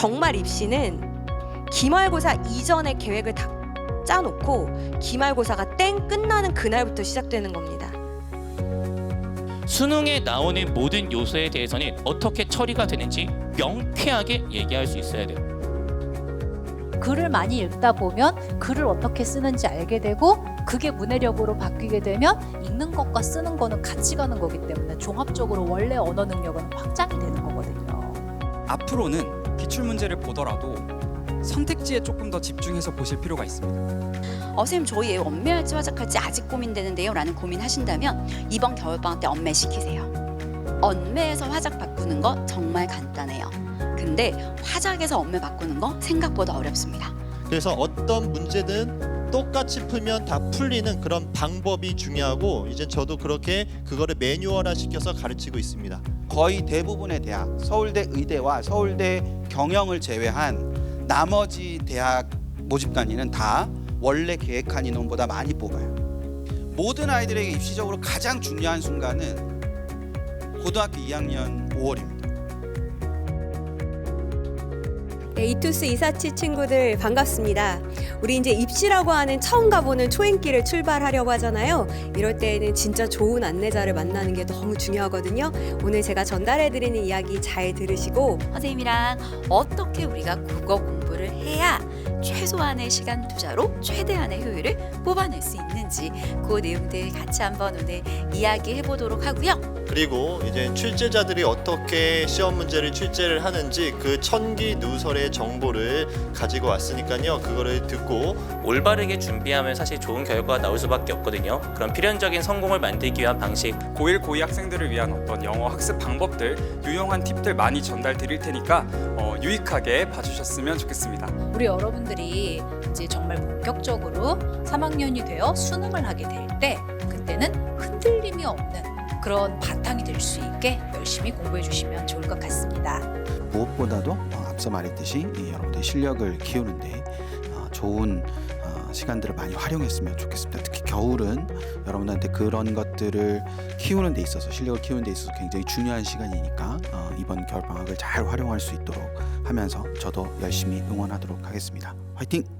정말 입시는 기말고사 이전의 계획을 다 짜놓고 기말고사가 땡 끝나는 그날부터 시작되는 겁니다. 수능에 나오는 모든 요소에 대해서는 어떻게 처리가 되는지 명쾌하게 얘기할 수 있어야 돼요. 글을 많이 읽다 보면 글을 어떻게 쓰는지 알게 되고 그게 문해력으로 바뀌게 되면 읽는 것과 쓰는 거는 같이 가는 거기 때문에 종합적으로 원래 언어 능력은 확장이 되는 거거든요. 앞으로는 기출 문제를 보더라도 선택지에 조금 더 집중해서 보실 필요가 있습니다. 어, 선생님 저희 애 엄매할지 화작할지 아직 고민되는데요 라는 고민하신다면 이번 겨울방학 때 엄매 시키세요. 엄매에서 화작 바꾸는 거 정말 간단해요. 근데 화작에서 엄매 바꾸는 거 생각보다 어렵습니다. 그래서 어떤 문제든 똑같이 풀면 다 풀리는 그런 방법이 중요하고 이제 저도 그렇게 그거를 매뉴얼화 시켜서 가르치고 있습니다. 거의 대부분의 대학, 서울대 의대와 서울대 경영을 제외한 나머지 대학 모집 단위는 다 원래 계획한 인원보다 많이 뽑아요. 모든 아이들에게 입시적으로 가장 중요한 순간은 고등학교 2학년 5월입니다. 네, 이투스 이사치 친구들 반갑습니다. 우리 이제 입시라고 하는 처음 가보는 초행길을 출발하려고 하잖아요. 이럴 때에는 진짜 좋은 안내자를 만나는 게 너무 중요하거든요. 오늘 제가 전달해드리는 이야기 잘 들으시고 선생님이랑 어떻게 우리가 국어 공부를 해야 최소한의 시간 투자로 최대한의 효율을 뽑아낼 수 있는지 그 내용들 같이 한번 오늘 이야기해 보도록 하고요 그리고 이제 출제자들이 어떻게 시험 문제를 출제를 하는지 그 천기 누설의 정보를 가지고 왔으니까요. 그거를 듣고 올바르게 준비하면 사실 좋은 결과가 나올 수밖에 없거든요. 그런 필연적인 성공을 만들기 위한 방식 고1, 고2 학생들을 위한 어떤 영어 학습 방법들, 유용한 팁들 많이 전달 드릴 테니까 어, 유익하게 봐주셨으면 좋겠습니다. 우리 여러 분들이 이제 정말 본격적으로 3학년이 되어 수능을 하게 될 때 그때는 흔들림이 없는 그런 바탕이 될 수 있게 열심히 공부해 주시면 좋을 것 같습니다. 무엇보다도 어, 앞서 말했듯이 이 여러분들의 실력을 키우는데 어, 좋은 어, 시간들을 많이 활용했으면 좋겠습니다. 특히 겨울은 여러분들한테 그런 것들을 키우는 데 있어서 실력을 키우는 데 있어서 굉장히 중요한 시간이니까 어, 이번 겨울 방학을 잘 활용할 수 있도록 하면서 저도 열심히 응원하도록 하겠습니다. 화이팅!